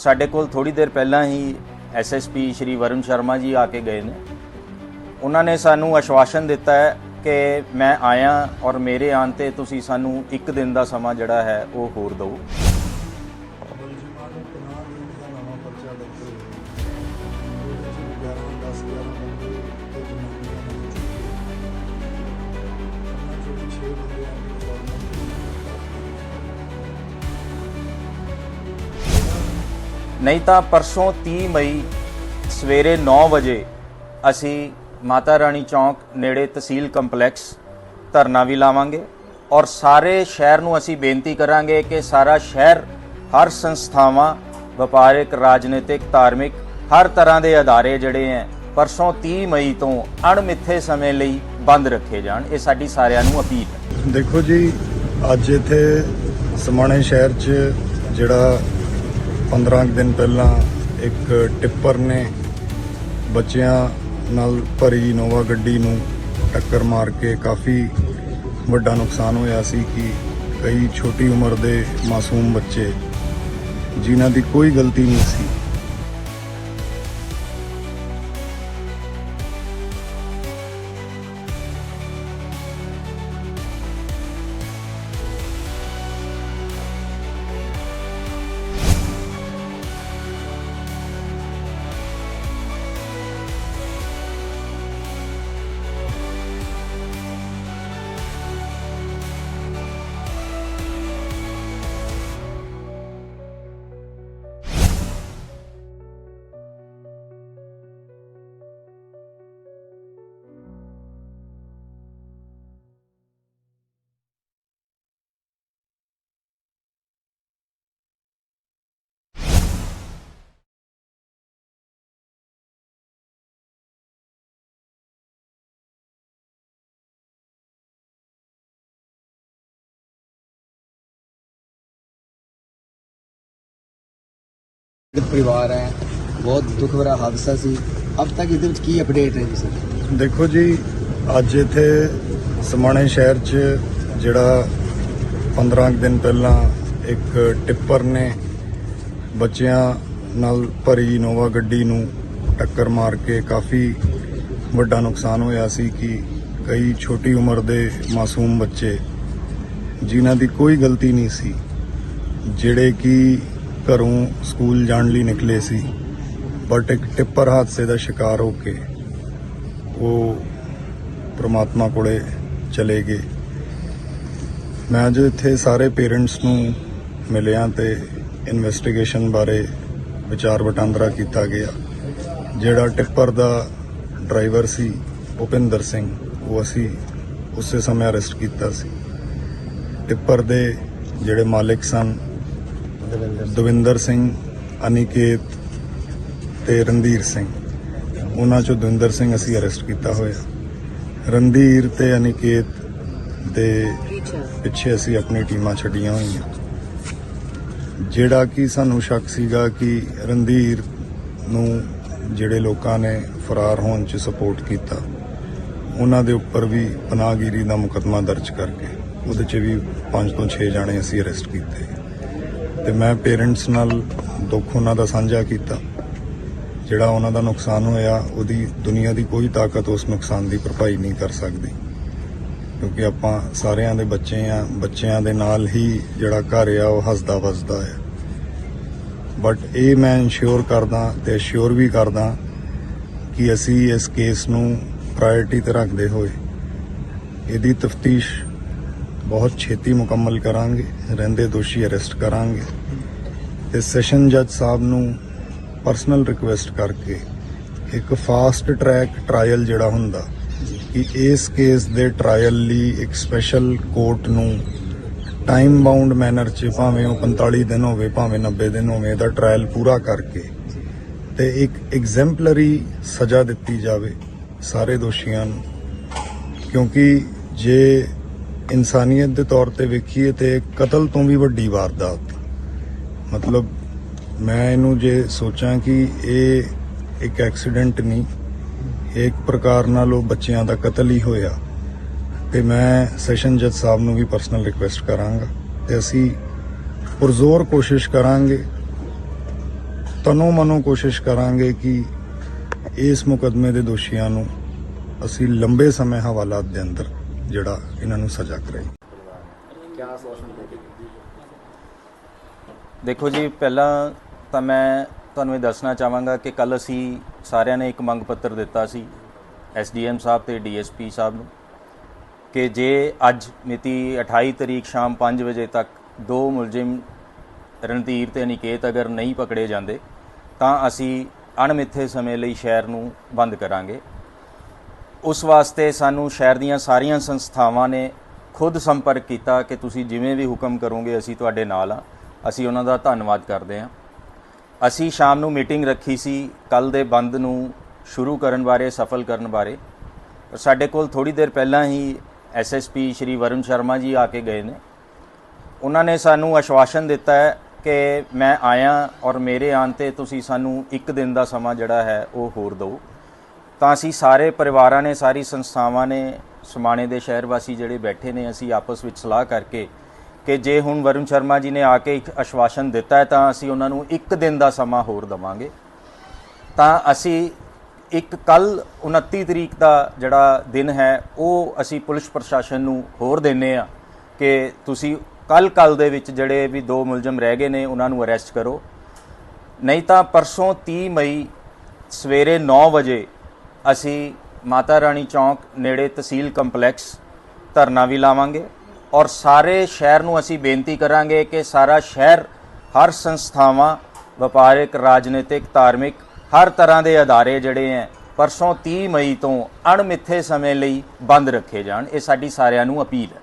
ਸਾਡੇ ਕੋਲ ਥੋੜੀ ਦੇਰ ਪਹਿਲਾਂ ਹੀ ਐਸਐਸਪੀ ਸ਼੍ਰੀ ਵਰੁਣ ਸ਼ਰਮਾ ਜੀ ਆ ਕੇ ਗਏ ਨੇ। ਉਹਨਾਂ ਨੇ ਸਾਨੂੰ ਆਸ਼ਵਾਸਨ ਦਿੱਤਾ ਹੈ ਕਿ ਮੈਂ ਆਇਆ ਔਰ ਮੇਰੇ ਆਉਣ ਤੇ ਤੁਸੀਂ ਸਾਨੂੰ ਇੱਕ ਦਿਨ ਦਾ ਸਮਾਂ ਜਿਹੜਾ ਹੈ ਉਹ ਹੋਰ ਦਿਓ। ਮੁਲਜ਼ਮਾਂ ਨੂੰ ਪਨਾਹ ਦੇਣ ਦਾ ਨਹੀਂ ਤਾਂ ਪਰਸੋਂ 30 ਮਈ ਸਵੇਰੇ 9 ਵਜੇ ਅਸੀਂ ਮਾਤਾ ਰਾਣੀ ਚੌਂਕ ਨੇੜੇ ਤਹਿਸੀਲ ਕੰਪਲੈਕਸ ਧਰਨਾ ਵੀ ਲਾਵਾਂਗੇ ਔਰ ਸਾਰੇ ਸ਼ਹਿਰ ਨੂੰ ਅਸੀਂ ਬੇਨਤੀ ਕਰਾਂਗੇ ਕਿ ਸਾਰਾ ਸ਼ਹਿਰ, ਹਰ ਸੰਸਥਾਵਾਂ, ਵਪਾਰਿਕ, ਰਾਜਨੀਤਿਕ, ਧਾਰਮਿਕ, ਹਰ ਤਰ੍ਹਾਂ ਦੇ ਅਦਾਰੇ ਜਿਹੜੇ ਹੈ ਪਰਸੋਂ 30 ਮਈ ਤੋਂ ਅਣਮਿੱਥੇ ਸਮੇਂ ਲਈ ਬੰਦ ਰੱਖੇ ਜਾਣ। ਇਹ ਸਾਡੀ ਸਾਰਿਆਂ ਨੂੰ ਅਪੀਲ ਹੈ। ਦੇਖੋ ਜੀ, ਅੱਜ ਇੱਥੇ ਸਮਾਣੇ ਸ਼ਹਿਰ 'ਚ ਜਿਹੜਾ 15 ਕੁ ਦਿਨ ਪਹਿਲਾਂ ਇੱਕ ਟਿੱਪਰ ਨੇ ਬੱਚਿਆਂ ਨਾਲ ਭਰੀ ਨੋਵਾ ਗੱਡੀ ਨੂੰ ਟੱਕਰ ਮਾਰ ਕੇ ਕਾਫੀ ਵੱਡਾ ਨੁਕਸਾਨ ਹੋਇਆ ਸੀ ਕਿ ਕਈ ਛੋਟੀ ਉਮਰ ਦੇ ਮਾਸੂਮ ਬੱਚੇ ਜਿਨ੍ਹਾਂ ਦੀ ਕੋਈ ਗਲਤੀ ਨਹੀਂ ਸੀ। ਪਰਿਵਾਰ ਹੈ, ਬਹੁਤ ਦੁੱਖ ਭਰਾ ਹਾਦਸਾ ਸੀ। ਅਬ ਤੱਕ ਇਹਦੇ ਵਿੱਚ ਕੀ ਅਪਡੇਟ ਹੈ ਜੀ? ਸਰ ਦੇਖੋ ਜੀ, ਅੱਜ ਇੱਥੇ ਸਮਾਣੇ ਸ਼ਹਿਰ 'ਚ ਜਿਹੜਾ 15 ਕੁ ਦਿਨ ਪਹਿਲਾਂ ਇੱਕ ਟਿੱਪਰ ਨੇ ਬੱਚਿਆਂ ਨਾਲ ਭਰੀ ਇਨੋਵਾ ਗੱਡੀ ਨੂੰ ਟੱਕਰ ਮਾਰ ਕੇ ਕਾਫੀ ਵੱਡਾ ਨੁਕਸਾਨ ਹੋਇਆ ਸੀ ਕਿ ਕਈ ਛੋਟੀ ਉਮਰ ਦੇ ਮਾਸੂਮ ਬੱਚੇ ਜਿਨ੍ਹਾਂ ਦੀ ਕੋਈ ਗਲਤੀ ਨਹੀਂ ਸੀ, ਜਿਹੜੇ ਕਿ ਘਰੋਂ ਸਕੂਲ ਜਾਣ ਲਈ ਨਿਕਲੇ ਸੀ, ਬਟ ਇੱਕ ਟਿੱਪਰ ਹਾਦਸੇ ਦਾ ਸ਼ਿਕਾਰ ਹੋ ਕੇ ਉਹ ਪ੍ਰਮਾਤਮਾ ਕੋਲੇ ਚਲੇ ਗਏ। ਮੈਂ ਅੱਜ ਇੱਥੇ ਸਾਰੇ ਪੇਰੈਂਟਸ ਨੂੰ ਮਿਲਿਆ ਤੇ ਇਨਵੈਸਟੀਗੇਸ਼ਨ ਬਾਰੇ ਵਿਚਾਰ ਵਟਾਂਦਰਾ ਕੀਤਾ ਗਿਆ। ਜਿਹੜਾ ਟਿੱਪਰ ਦਾ ਡਰਾਈਵਰ ਸੀ, ਭੁਪਿੰਦਰ ਸਿੰਘ, ਉਹ ਅਸੀਂ ਉਸੇ ਸਮੇਂ ਅਰੈਸਟ ਕੀਤਾ ਸੀ। ਟਿੱਪਰ ਦੇ ਜਿਹੜੇ ਮਾਲਕ ਸਨ ਦਵਿੰਦਰ ਸਿੰਘ। ਅਨਿਕੇਤ ਤੇ ਰਣਧੀਰ ਸਿੰਘ। ਉਹਨਾਂ ਚੋਂ ਦਵਿੰਦਰ ਸਿੰਘ ਅਸੀਂ ਅਰੈਸਟ ਕੀਤਾ ਹੋਇਆ। ਰਣਧੀਰ ਤੇ ਅਨਿਕੇਤ ਦੇ ਪਿੱਛੇ ਅਸੀਂ ਆਪਣੀ ਟੀਮਾਂ ਛੱਡੀਆਂ ਹੋਈਆਂ। ਜਿਹੜਾ ਕਿ ਸਾਨੂੰ ਸ਼ੱਕ ਸੀਗਾ ਕਿ ਰਣਧੀਰ ਨੂੰ ਜਿਹੜੇ ਲੋਕਾਂ ਨੇ ਫਰਾਰ ਹੋਣ 'ਚ ਸਪੋਰਟ ਕੀਤਾ ਉਹਨਾਂ ਦੇ ਉੱਪਰ ਵੀ ਪਨਾਹਗੀਰੀ ਦਾ ਮੁਕੱਦਮਾ ਦਰਜ ਕਰਕੇ ਉਹਦੇ 'ਚ ਵੀ 5 ਤੋਂ 6 ਜਾਣੇ ਅਸੀਂ ਅਰੈਸਟ ਕੀਤੇ। ਤੇ ਮੈਂ ਪੇਰੈਂਟਸ ਨਾਲ ਦੁੱਖ ਉਹਨਾਂ ਦਾ ਸਾਂਝਾ ਕੀਤਾ। ਜਿਹੜਾ ਉਹਨਾਂ ਦਾ ਨੁਕਸਾਨ ਹੋਇਆ, ਉਹਦੀ ਦੁਨੀਆ ਦੀ ਕੋਈ ਤਾਕਤ ਉਸ ਨੁਕਸਾਨ ਦੀ ਭਰਪਾਈ ਨਹੀਂ ਕਰ ਸਕਦੀ। ਕਿਉਂਕਿ ਆਪਾਂ ਸਾਰਿਆਂ ਦੇ ਬੱਚੇ ਆ, ਬੱਚਿਆਂ ਦੇ ਨਾਲ ਹੀ ਜਿਹੜਾ ਘਰ ਆ, ਉਹ ਹੱਸਦਾ ਵਸਦਾ ਹੈ ਬਟ ਇਹ ਮੈਂ ਇਨਸ਼ੋਰ ਕਰਦਾ ਤੇ ਅਸ਼ੋਰ ਵੀ ਕਰਦਾ ਕਿ ਅਸੀਂ ਇਸ ਕੇਸ ਨੂੰ ਪ੍ਰਾਇੋਰਟੀ ਤੇ ਰੱਖਦੇ ਹੋਏ, ਇਹਦੀ ਤਫਤੀਸ਼ ਬਹੁਤ ਛੇਤੀ ਮੁਕੰਮਲ ਕਰਾਂਗੇ, ਰਹਿੰਦੇ ਦੋਸ਼ੀ ਅਰੈਸਟ ਕਰਾਂਗੇ। ਤੇ ਸੈਸ਼ਨ ਜੱਜ ਸਾਹਿਬ ਨੂੰ ਪਰਸਨਲ ਰਿਕੁਐਸਟ ਕਰਕੇ ਇੱਕ ਫਾਸਟ ਟਰੈਕ ਟ੍ਰਾਇਲ ਜਿਹੜਾ ਹੁੰਦਾ, ਕਿ ਇਸ ਕੇਸ ਦੇ ਟ੍ਰਾਇਲ ਲਈ ਇੱਕ ਸਪੈਸ਼ਲ ਕੋਰਟ ਨੂੰ ਟਾਈਮ ਬਾਉਂਡ ਮੈਨਰ 'ਚ ਭਾਵੇਂ ਉਹ 45 ਦਿਨ ਹੋਵੇ, ਭਾਵੇਂ 90 ਦਿਨ ਹੋਵੇ, ਇਹਦਾ ਟ੍ਰਾਇਲ ਪੂਰਾ ਕਰਕੇ ਤੇ ਇੱਕ ਐਗਜ਼ੈਂਪਲਰੀ ਸਜ਼ਾ ਦਿੱਤੀ ਜਾਵੇ ਸਾਰੇ ਦੋਸ਼ੀਆਂ ਨੂੰ। ਕਿਉਂਕਿ ਜੇ ਇਨਸਾਨੀਅਤ ਦੇ ਤੌਰ ਤੇ ਵੇਖੀਏ ਤੇ ਕਤਲ ਤੋਂ ਵੀ ਵੱਡੀ ਵਾਰਦਾਤ। ਮਤਲਬ ਮੈਂ ਇਹਨੂੰ ਜੇ ਸੋਚਾਂ ਕਿ ਇਹ ਇੱਕ ਐਕਸੀਡੈਂਟ ਨਹੀਂ ਇੱਕ ਪ੍ਰਕਾਰ ਨਾਲ ਉਹ ਬੱਚਿਆਂ ਦਾ ਕਤਲ ਹੀ ਹੋਇਆ। ਤੇ ਮੈਂ ਸੈਸ਼ਨ ਜੱਜ ਸਾਹਿਬ ਨੂੰ ਵੀ ਪਰਸਨਲ ਰਿਕੁਐਸਟ ਕਰਾਂਗਾ ਤੇ ਅਸੀਂ ਪੁਰਜ਼ੋਰ ਕੋਸ਼ਿਸ਼ ਕਰਾਂਗੇ ਤਨੋ ਮਨੋ ਕੋਸ਼ਿਸ਼ ਕਰਾਂਗੇ ਕਿ ਇਸ ਮੁਕਦਮੇ ਦੇ ਦੋਸ਼ੀਆਂ ਨੂੰ ਅਸੀਂ ਲੰਬੇ ਸਮੇਂ ਹਵਾਲਾਤ ਦੇ ਅੰਦਰ ਜਿਹੜਾ ਇਹਨਾਂ ਨੂੰ ਸਜ਼ਾ ਕਰੇ ਦੇਖੋ ਜੀ ਪਹਿਲਾਂ ਤਾਂ ਮੈਂ ਤੁਹਾਨੂੰ ਇਹ ਦੱਸਣਾ ਚਾਹਾਂਗਾ ਕਿ ਕੱਲ ਅਸੀਂ ਸਾਰਿਆਂ ਨੇ ਇੱਕ ਮੰਗ ਪੱਤਰ ਦਿੱਤਾ ਸੀ ਐਸਡੀਐਮ ਸਾਹਿਬ ਤੇ ਡੀਐਸਪੀ ਸਾਹਿਬ ਨੂੰ ਕਿ ਜੇ ਅੱਜ ਮਿਤੀ 28 ਤਰੀਕ ਸ਼ਾਮ 5 ਵਜੇ ਤੱਕ ਦੋ ਮੁਲਜ਼ਮ ਰਣਧੀਰ ਤੇ ਅਨਿਕੇਤ ਅਗਰ ਨਹੀਂ ਪਕੜੇ ਜਾਂਦੇ ਤਾਂ ਅਸੀਂ ਅਣਮਿੱਥੇ ਸਮੇਂ ਲਈ ਸ਼ਹਿਰ ਨੂੰ ਬੰਦ ਕਰਾਂਗੇ। ਉਸ ਵਾਸਤੇ ਸਾਨੂੰ ਸ਼ਹਿਰ ਦੀਆਂ ਸਾਰੀਆਂ ਸੰਸਥਾਵਾਂ ਨੇ ਖੁਦ ਸੰਪਰਕ ਕੀਤਾ ਕਿ ਤੁਸੀਂ ਜਿਵੇਂ ਵੀ ਹੁਕਮ ਕਰੋਗੇ, ਅਸੀਂ ਤੁਹਾਡੇ ਨਾਲ ਆ ਅਸੀਂ ਉਹਨਾਂ ਦਾ ਧੰਨਵਾਦ ਕਰਦੇ ਹਾਂ। ਅਸੀਂ ਸ਼ਾਮ ਨੂੰ ਮੀਟਿੰਗ ਰੱਖੀ ਸੀ, ਕੱਲ ਦੇ ਬੰਦ ਨੂੰ ਸ਼ੁਰੂ ਕਰਨ ਬਾਰੇ, ਸਫਲ ਕਰਨ ਬਾਰੇ। ਸਾਡੇ ਕੋਲ ਥੋੜੀ ਦੇਰ ਪਹਿਲਾਂ ਹੀ ਐਸਐਸਪੀ ਸ਼੍ਰੀ ਵਰੁਣ ਸ਼ਰਮਾ ਜੀ ਆ ਕੇ ਗਏ ਨੇ। ਉਹਨਾਂ ਨੇ ਸਾਨੂੰ ਆਸ਼ਵਾਸਨ ਦਿੱਤਾ ਹੈ ਕਿ ਮੈਂ ਆਇਆ ਔਰ ਮੇਰੇ ਆਉਣ ਤੇ ਤੁਸੀਂ ਸਾਨੂੰ ਇੱਕ ਦਿਨ ਦਾ ਸਮਾਂ ਜਿਹੜਾ ਹੈ, ਉਹ ਹੋਰ ਦਿਓ। ਤਾਂ ਅਸੀਂ ਸਾਰੇ ਪਰਿਵਾਰਾਂ ਨੇ, ਸਾਰੀ ਸੰਸਥਾਵਾਂ ਨੇ, ਸਮਾਣੇ ਦੇ ਸ਼ਹਿਰ ਵਾਸੀ ਜਿਹੜੇ ਬੈਠੇ ਨੇ, ਅਸੀਂ ਆਪਸ ਵਿੱਚ ਸਲਾਹ ਕਰਕੇ ਕਿ ਜੇ ਹੁਣ ਵਰੁਣ ਸ਼ਰਮਾ ਜੀ ਨੇ ਆ ਕੇ ਇੱਕ ਅਸ਼ਵਾਸਨ ਦਿੱਤਾ ਹੈ, ਤਾਂ ਅਸੀਂ ਉਹਨਾਂ ਨੂੰ ਇੱਕ ਦਿਨ ਦਾ ਸਮਾਂ ਹੋਰ ਦਵਾਂਗੇ। ਤਾਂ ਅਸੀਂ ਇੱਕ ਕੱਲ 29 ਤਰੀਕ ਦਾ ਜਿਹੜਾ ਦਿਨ ਹੈ, ਉਹ ਅਸੀਂ ਪੁਲਿਸ ਪ੍ਰਸ਼ਾਸਨ ਨੂੰ ਹੋਰ ਦਿੰਨੇ ਆ ਕਿ ਤੁਸੀਂ ਕੱਲ ਕੱਲ ਦੇ ਵਿੱਚ ਜਿਹੜੇ ਵੀ ਦੋ ਮੁਲਜ਼ਮ ਰਹਿ ਗਏ ਨੇ, ਉਹਨਾਂ ਨੂੰ ਅਰੈਸਟ ਕਰੋ। ਨਹੀਂ ਤਾਂ ਪਰਸੋਂ 30 ਮਈ ਸਵੇਰੇ 9 ਵਜੇ ਅਸੀਂ ਮਾਤਾ ਰਾਣੀ ਚੌਂਕ ਨੇੜੇ ਤਹਿਸੀਲ ਕੰਪਲੈਕਸ ਧਰਨਾ ਵੀ ਲਾਵਾਂਗੇ ਔਰ ਸਾਰੇ ਸ਼ਹਿਰ ਨੂੰ ਅਸੀਂ ਬੇਨਤੀ ਕਰਾਂਗੇ ਕਿ ਸਾਰਾ ਸ਼ਹਿਰ, ਹਰ ਸੰਸਥਾਵਾਂ, ਵਪਾਰਿਕ, ਰਾਜਨੀਤਿਕ, ਧਾਰਮਿਕ, ਹਰ ਤਰ੍ਹਾਂ ਦੇ ਅਦਾਰੇ ਜਿਹੜੇ ਹੈ ਪਰਸੋਂ 30 ਮਈ ਤੋਂ ਅਣਮਿੱਥੇ ਸਮੇਂ ਲਈ ਬੰਦ ਰੱਖੇ ਜਾਣ। ਇਹ ਸਾਡੀ ਸਾਰਿਆਂ ਨੂੰ ਅਪੀਲ ਹੈ।